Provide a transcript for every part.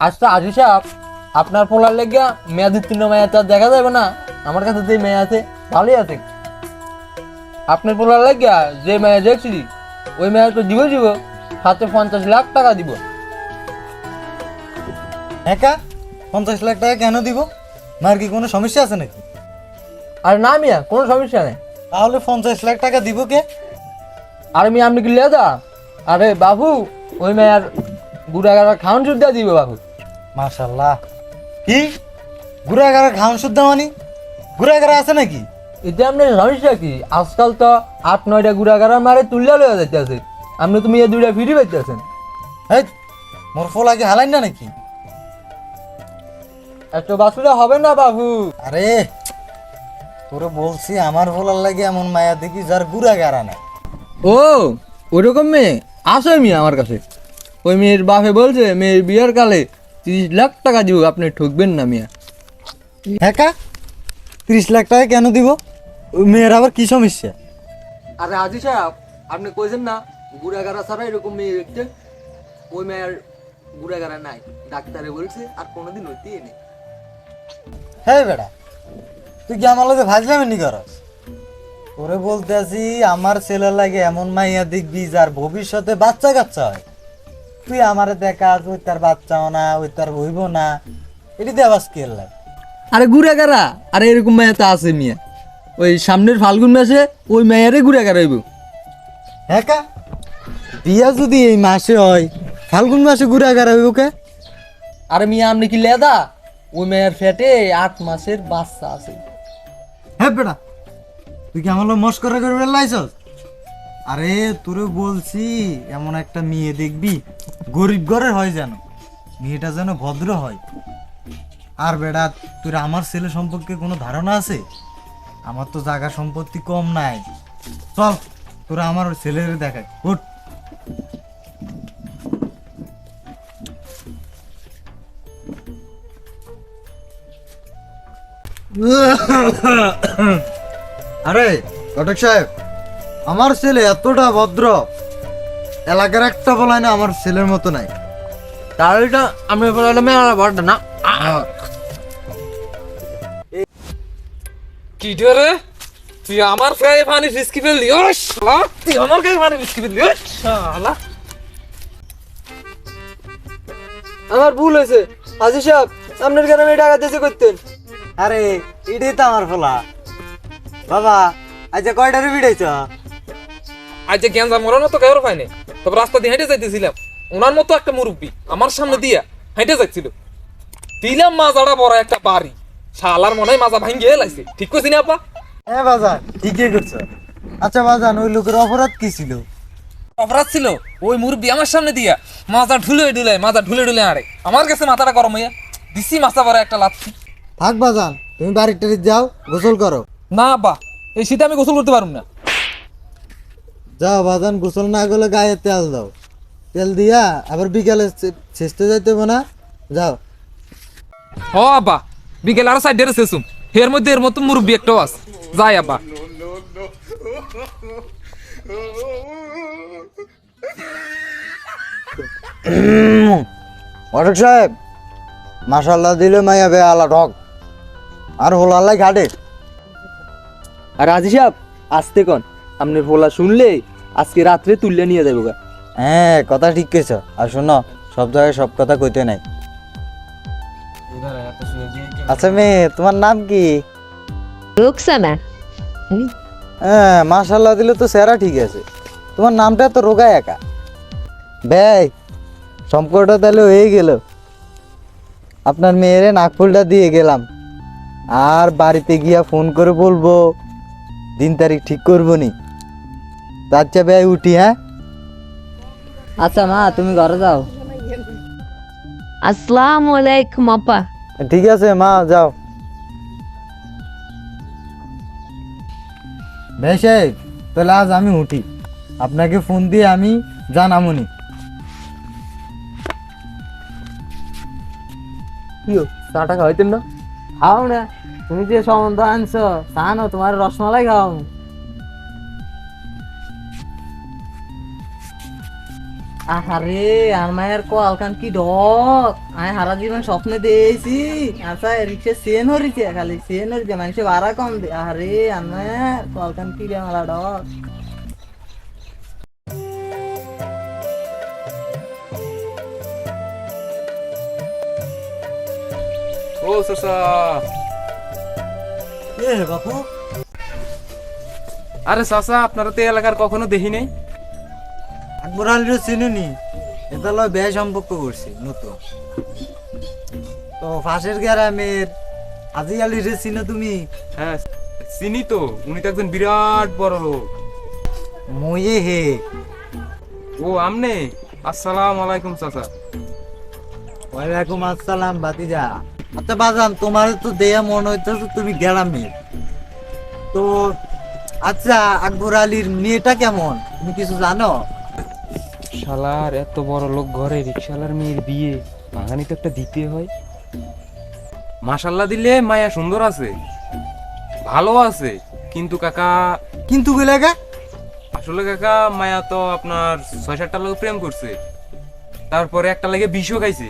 আচ্ছা আজি সাহেব আপনার পোলার লেগে মেয়া দু তিনটা মেয়া তো আর দেখা যাবে না। আমার কাছে যে মেয়ে আছে ভালোই আছে। আপনার পোলার লেগে যে মেয়ে দেখছি ওই মেয়ে তো দিব দিব সাথে পঞ্চাশ লাখ টাকা দিব। একা? পঞ্চাশ লাখ টাকা কেন দিব? মার কি কোনো সমস্যা আছে নাকি? আর না মিয়া কোনো সমস্যা নেই। তাহলে পঞ্চাশ লাখ টাকা দিব কে? আর মিয়া আপনি কি লেদা? আরে বাবু ওই মেয়ের গুড়াগাড়া খাওয়ান সুদ্ধা দিবে বাবু। মাশাল্লাহ কি? ঘুরাঘাড়া খাওয়ান শুদ্ধ মানি? ঘুরাঘাড়া আছে নাকি? এতে আপনার সমস্যা কি আজকাল তো আট নয়টা গুড়াগাড়ার মারে তুললে লয়ে যাইতেছে। আপনি তুমি এই দুইটা ফিরি পাইতেছেন। এই মোর ফল আগে হালাই না নাকি? এত বাসুরা হবে না বাবু। আরে তোরে বলছি আমার ফলার লাগে এমন মায়া দেখি যার ঘুরাঘাড়া নাই। ও ওরকম মেয়ে আছে মেয়ে আমার কাছে। ওই মেয়ের বাপে বলছে মেয়ের বিয়ের কালে তিরিশ লাখ টাকা দিব আপনি ঠকবেন না মিয়া। একা ত্রিশ লাখ টাকা কেন দিব? ওই মেয়ের আবার কি সমস্যা? আরে আজি সাহেব আপনি কইছেন না গুড়াগাড়া ছাড়া এরকম মেয়ে দেখতে? ওই মেয়ের গুড়াগাড়া নাই ডাক্তারে বলছে আর কোনোদিন হইতেই নেই হ্যাঁ বেটা তুই কি আমার লোকে ভাজলামি নি করস? তোরে বলতে আছি আমার ছেলে লাগে এমন মাইয়া দেখবি যার ভবিষ্যতে বাচ্চা কাচ্চা হয়। তুই আমারে দেখা ওই তার বাচ্চাও না ওই তার হইব না। এটি দেবাস কে আরে গুড়াগাড়া আরে এরকম মেয়ে তো আছে মিয়া। ওই সামনের ফাল্গুন মাসে ওই মেয়ারে গুড়াগাড়া হইব। হ্যাঁ কা? বিয়া যদি এই মাসে হয় ফাল্গুন মাসে ঘুরাঘাড়া হইব কে? আরে মিয়া আপনি কি লেদা? ওই মেয়ের ফেটে আট মাসের বাচ্চা আছে। হ্যাঁ বেটা তুই কি আমার মস্করা করে বেলাইছস আরে তোরে বলছি, এমন একটা মেয়ে দেখবি, গরিব ঘরের হয় যেন। মেয়েটা যেন ভদ্র হয়। আর বেড়া, তোর আমার ছেলে সম্পর্কে কোনো ধারণা আছে? আমার তো জায়গা সম্পত্তি কম নাই। চল, তোরা আমার ছেলের দেখায়। উঠ। আরে ঘটক সাহেব। আমার ছেলে এতটা ভদ্র এলাকার একটা বলাই না আমার ছেলের মতো নাই। তাহলে তো আমি বললাম বড় না। কি রে তুই আমার গায়ে পানি ফিসকি ফেললি? ও শালা! তুই আমার গায়ে পানি ফিসকি ফেললি? ও শালা! আমার ভুল হয়েছে। আজি সাহেব আপনার গ্রামে টাকা দিয়েছে করতেন? আরে এটাই তো আমার ফলা। বাবা আচ্ছা কয়টারে বিড়াইছ আজ যে জ্ঞান মরানো তো কারও পাইনি তবে রাস্তা দিয়ে হেঁটে যাইতেছিলাম। ওনার মতো একটা মুরব্বী আমার সামনে দিয়া হেঁটে যাচ্ছিল দিলাম মাজাটা বড় একটা বাড়ি। শালার মনে হয় মাজা ভাঙ্গিয়ে লাইছে। ঠিক কইছি না আপা হ্যাঁ বাজান ঠিকই করছ আচ্ছা বাজান ওই লোকের অপরাধ কি ছিল? অপরাধ ছিল? ওই মুরব্বী আমার সামনে দিয়া মাজা ঢুলে ঢুলে মাজা ঢুলে ঢুলে আরে। আমার কাছে মাথাটা গরম হইয়া দিছি মাথা বড় একটা লাথি। থাক বাজান তুমি বাড়ির টাড়ি যাও গোসল করো। না আব্বা এই শীতে আমি গোসল করতে পারব না। যাও বাজান গোসল না করলে গায়ে তেল দাও। তেল দিয়া আবার বিকালে শেষতে যাইতে হবে না। যাও। হ আব্বা বিকেল আর সাইড শেষুম এর মধ্যে এর মতো মুরব্বী একটাও আছে। যাই আব্বা। অটক সাহেব মাসাল্লাহ দিলে মাইয়া বে আলা ঠক আর হোলাল্লাই ঘাটে আর আজি সাহেব আসতে কন। আপনার ভোলা শুনলে আজকে রাত্রে তুললে নিয়ে যাব গা। হ্যাঁ কথা ঠিক কেছ আর শোনো সব জায়গায় সব কথা কইতে নাই। আচ্ছা মেয়ে তোমার নাম কি? রোকসানা। হ্যাঁ মাশাল্লাহ দিলে তো সেরা ঠিক আছে। তোমার নামটা তো রোগা একা। ব্যয় সম্পর্কটা তাহলে হয়ে গেল। আপনার মেয়েরে নাকফুলটা দিয়ে গেলাম। আর বাড়িতে গিয়া ফোন করে বলব দিন তারিখ ঠিক করব নি। আচ্ছা ব্যয় উঠি হ্যাঁ? আচ্ছা মা তুমি ঘরে যাও। আসসালামু আলাইকুম আপা। ঠিক আছে মা যাও। ভাই সাহেব তাহলে আজ আমি উঠি। আপনাকে ফোন দিয়ে আমি জানামুনি। কি চা টাকা হইতেন না? খাও না। তুমি যে সম্বন্ধ আনছো জানো তোমার রসমালাই খাও আহারে আর মায়ের কল কান কি ডক? আয় হারা জীবন স্বপ্নে দিয়েছি আচ্ছা রিক্সা সেন হরিছে খালি সেন হরিছে মানুষে ভাড়া কম দে। আহারে আর মায়ের কল কান কি রে মারা ডক? ও চাচা এ বাপু। আরে চাচা আপনারা তো এলাকার কখনো দেখি আলীর চিনুনি। এটা লয় ব্যয় সম্পর্ক করছি নতুন। তো ফাঁসের গ্রামের আজি আলীর চিনো তুমি? হ্যাঁ চিনি তো উনি তো একজন বিরাট বড় লোক। ময়ে হে। ও আমনে? আসসালাম আলাইকুম চাচা। ওয়ালাইকুম আসসালাম বাতিজা আচ্ছা বাজান তোমার তো দেয়া মনে হইতেছে তুমি গ্রামের। তো আচ্ছা আকবর আলীর মেয়েটা কেমন? তুমি কিছু জানো? শালার এত বড় লোক ঘরে রিক্সালার মেয়ের বিয়ে। ভাঙানি তো একটা দিতে হয়। মাশাল্লাহ দিলে মায়া সুন্দর আছে ভালো আছে। কিন্তু কাকা কিন্তু গুলাগা আসলে কাকা মায়া তো আপনার ছয় সাতটা লোক প্রেম করছে। তারপরে একটা লাগে বিষও খাইছে।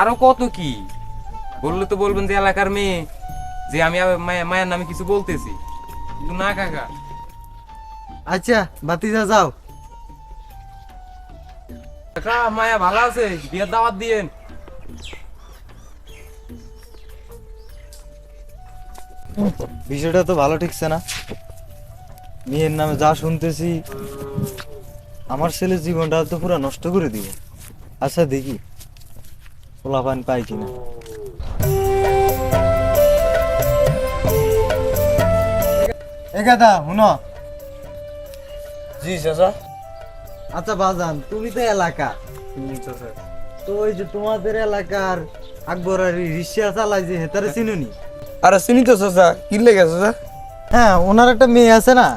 আরও কত কি? বললে তো বলবেন যে এলাকার মেয়ে যে আমি মায়ের নামে কিছু বলতেছি। কিন্তু না কাকা। আচ্ছা বাতিজা যাও। কাকা মায়া ভালো আছে? বিয়ের দাওয়াত দিয়েন। বিষয়টা তো ভালো ঠিকছে না। মেয়ের নামে যা শুনতেছি আমার ছেলের জীবনটা তো পুরো নষ্ট করে দিব। আচ্ছা দেখি পোলাপান পাই কিনা। এ গাদা শুনো। জি চাচা। আচ্ছা বাজান তুমি তো এলাকা। তো ওই যে তোমাদের এলাকার আকবর আর রিক্সা চালাই যে হেতারে চিনুনি আরে চিনি তো চাচা কি লেগে চাচা? হ্যাঁ ওনার একটা মেয়ে আছে না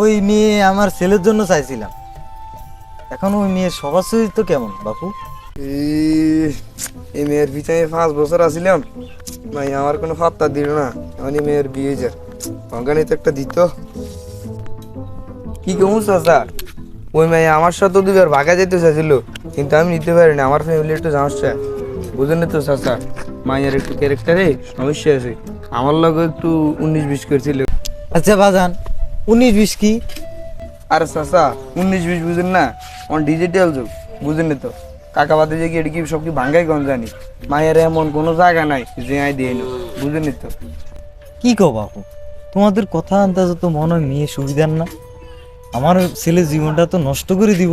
ওই মেয়ে আমার ছেলের জন্য চাইছিলাম। এখন ওই মেয়ের স্বভাব চরিত্র কেমন বাপু? এই মেয়ের পিছনে পাঁচ বছর আসিলাম ভাই আমার কোনো ফাত্তা দিল না। আমি মেয়ের বিয়ে যা অঙ্গানি তো একটা দিত। কি কেমন চাচা? ওই মেয়ে আমার সাথে দুবার ভাগা যেতে চাইছিল কিন্তু আমি নিতে পারিনি আমার ফ্যামিলি একটু সমস্যা বুঝলেন তো চাচা? মায়ের একটু ক্যারেক্টারে সমস্যা আছে। আমার লগে একটু উনিশ বিশ করছিল। আচ্ছা বাজান উনিশ বিশ কি? আর চাচা উনিশ বিশ বুঝেন না অন ডিজিটাল যুগ বুঝেন তো। কাকা বাদে যে কি এটা কি সব কি ভাঙ্গাই কোন জানি? মায়ের এমন কোনো জায়গা নাই যে আই দিয়ে নো বুঝেন তো। কি কো বাপু? তোমাদের কথা আন্দাজ তো মনে হয় মেয়ে সুবিধার না। আমার ছেলের জীবনটা তো নষ্ট করে দিব।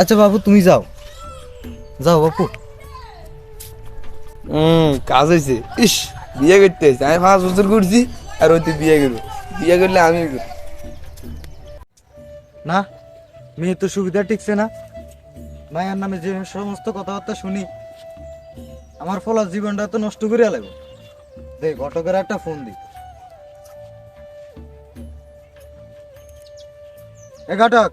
আচ্ছা বাবু তুমি যাও। যাও বাপু। হুম কাজ হয়েছে ইস বিয়ে করতে হয়েছে আমি পাঁচ বছর করছি আর ওই তুই বিয়ে করব। বিয়ে করলে আমি না মেয়ে তো সুবিধা টিকছে না। মায়ের নামে যে সমস্ত কথাবার্তা শুনি আমার ফলার জীবনটা তো নষ্ট করে লাগবে দে ঘটকের একটা ফোন দি। এ ঘটক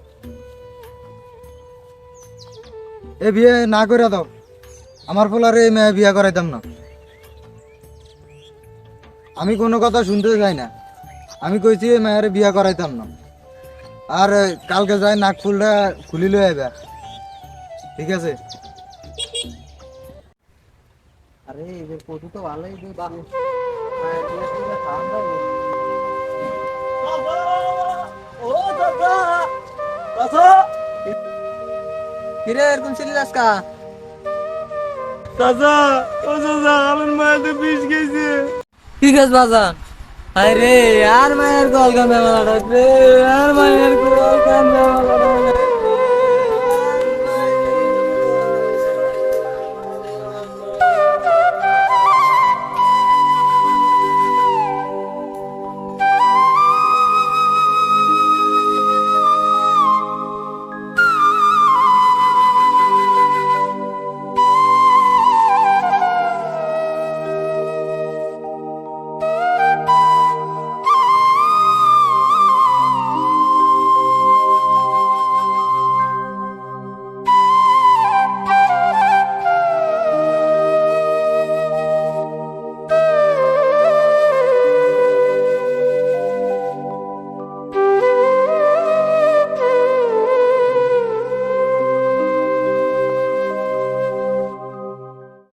এ বিয়ে না করে দাও। আমার ফলার এই মেয়ে বিয়ে করাইতাম না। আমি কোনো কথা শুনতে চাই না। আমি কইছি এই মেয়ের বিয়ে করাইতাম না। আর কালকে যাই নাক ফুলটা খুলি লই আইবা। ঠিক আছে? আরে এদের কত তো ভালোই দিন হ্যাঁ, খাওয়ান যাবে কিরে এরকম ছিলি আজকা? চাচা ও চাচা আমার মায়ের বিষ গেছে ঠিক আছে বাজান আরে আর মায়ের কল কান্দে মালা রে আর মায়ের কল কান্দে